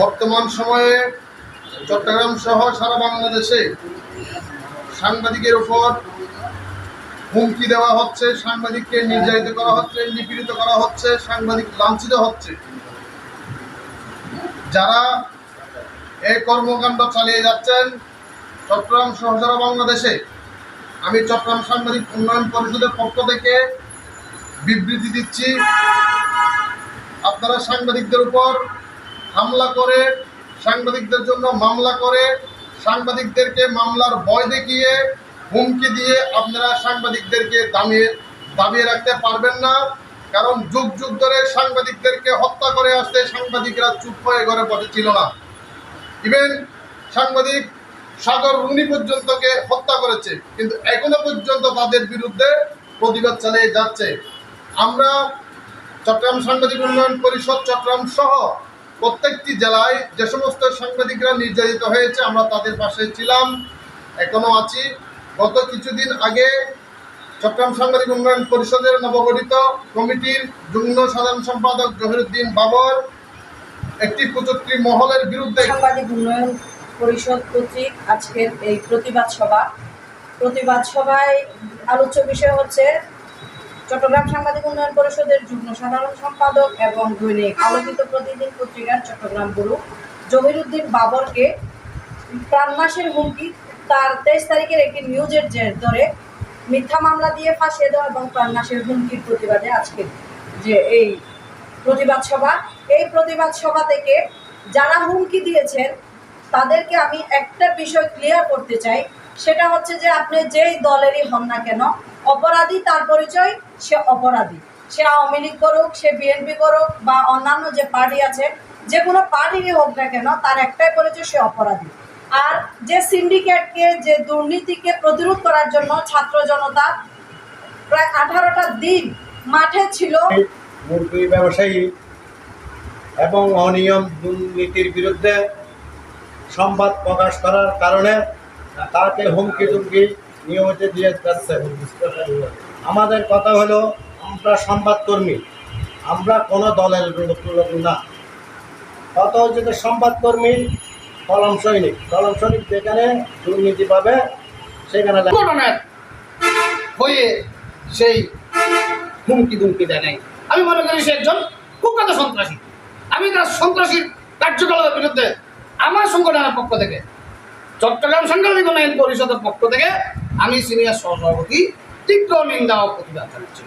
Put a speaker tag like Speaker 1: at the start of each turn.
Speaker 1: বর্তমান সময়ে চট্টগ্রাম সহ সারা বাংলাদেশে সাংবাদিকের উপর হুমকি দেওয়া হচ্ছে, সাংবাদিককে নির্যাতিত করা হচ্ছে, নিপীড়িত করা হচ্ছে, সাংবাদিক লাঞ্ছিত হচ্ছে। যারা এই কর্মকাণ্ড চালিয়ে যাচ্ছেন, চট্টগ্রাম সহ সারা বাংলাদেশে, আমি চট্টগ্রাম সাংবাদিক উন্নয়ন পরিষদের পক্ষ থেকে বিবৃতি দিচ্ছি। আপনারা সাংবাদিকদের উপর হামলা করে, সাংবাদিকদের জন্য মামলা করে, সাংবাদিকদেরকে মামলার ভয় দেখিয়ে, হুমকি দিয়ে আপনারা সাংবাদিকদেরকে দামিয়ে দাবিয়ে রাখতে পারবেন না। কারণ যুগ যুগ ধরে সাংবাদিকদেরকে হত্যা করে আসতে সাংবাদিকরা চুপ হয়ে ঘরে বসেছিল না। ইভেন সাংবাদিক সাগর রুনি পর্যন্তকে হত্যা করেছে, কিন্তু এখনও পর্যন্ত তাদের বিরুদ্ধে প্রতিবাদ চালিয়ে যাচ্ছে। আমরা চট্টগ্রাম সাংবাদিক উন্নয়ন পরিষদ, চট্টগ্রাম সহ প্রত্যেকটি জেলায় যে সমস্ত সাংবাদিকরা নির্যাতিত হয়েছে, আমরা তাদের পাশে ছিলাম, এখনও আছি। গত কিছুদিন আগে চট্টগ্রাম সাংবাদিক উন্নয়ন পরিষদের নবগঠিত কমিটির যুগ্ম সাধারণ সম্পাদক জহিরুদ্দিন বাবর একটি কুচক্রী মহলের বিরুদ্ধে
Speaker 2: সাংবাদিক উন্নয়ন পরিষদ কর্তৃক আজকের এই প্রতিবাদ সভা। প্রতিবাদ সভায় আলোচ্য বিষয় হচ্ছে চট্টগ্রাম সাংবাদিক উন্নয়ন পরিষদের যুগ্ম সাধারণ সম্পাদক এবং দৈনিক আলোকিত প্রতিদিন পত্রিকার চট্টগ্রাম গুরু জহিরুদ্দিন বাবরকে প্রাণনাশের হুমকি, তার তেইশ তারিখের একটি নিউজের জের ধরে মিথ্যা মামলা দিয়ে ফাঁসিয়ে দেওয়া এবং প্রাণনাশের হুমকির প্রতিবাদে আজকে যে এই প্রতিবাদ সভা, এই প্রতিবাদ সভা থেকে যারা হুমকি দিয়েছেন, তাদেরকে আমি একটা বিষয় ক্লিয়ার করতে চাই, সেটা হচ্ছে যে আপনি যেই দলেরই হন না কেন, অপরাধী তার পরিচয় সে অপরাধী। সে আওয়ামী লীগ করুক, সে বিএনপি করুক বা অন্যান্য যে পার্টি আছে, যে কোনো পার্টিরই হোক না কেন, তার একটাই পরিচয়, সে অপরাধী। আর যে সিন্ডিকেটকে যে দুর্নীতিকে প্রতিরোধ করার জন্য ছাত্র জনতা প্রায় আঠারোটা দিন মাঠে ছিল।
Speaker 3: ব্যবসায়ী এবং অনিয়ম দুর্নীতির বিরুদ্ধে সংবাদ প্রকাশ করার কারণে তাকে হুমকি টুমকি নিয়মিত দিয়ে যাচ্ছে আমাদের কথা হলো, আমরা সংবাদকর্মী। আমরা কোনো দলের লোক না। কত হচ্ছে যে সংবাদকর্মী কলম সৈনিক। কলম সৈনিক যেখানে দুর্নীতি পাবে সেখানে
Speaker 4: হয়ে সেই হুমকি দুমকি দেয় নাই। আমি মনে করি সে একজন কুখ্যাত সন্ত্রাসী। আমি তার সন্ত্রাসীর কার্যকলাপের বিরুদ্ধে, আমার সংগঠনের পক্ষ থেকে চট্টগ্রাম সাংবাদিক উন্নয়ন পরিষদের পক্ষ থেকে আমি সিনিয়র সহসভাপতি তীব্র নিন্দা ও প্রতিবাদ জানাচ্ছি।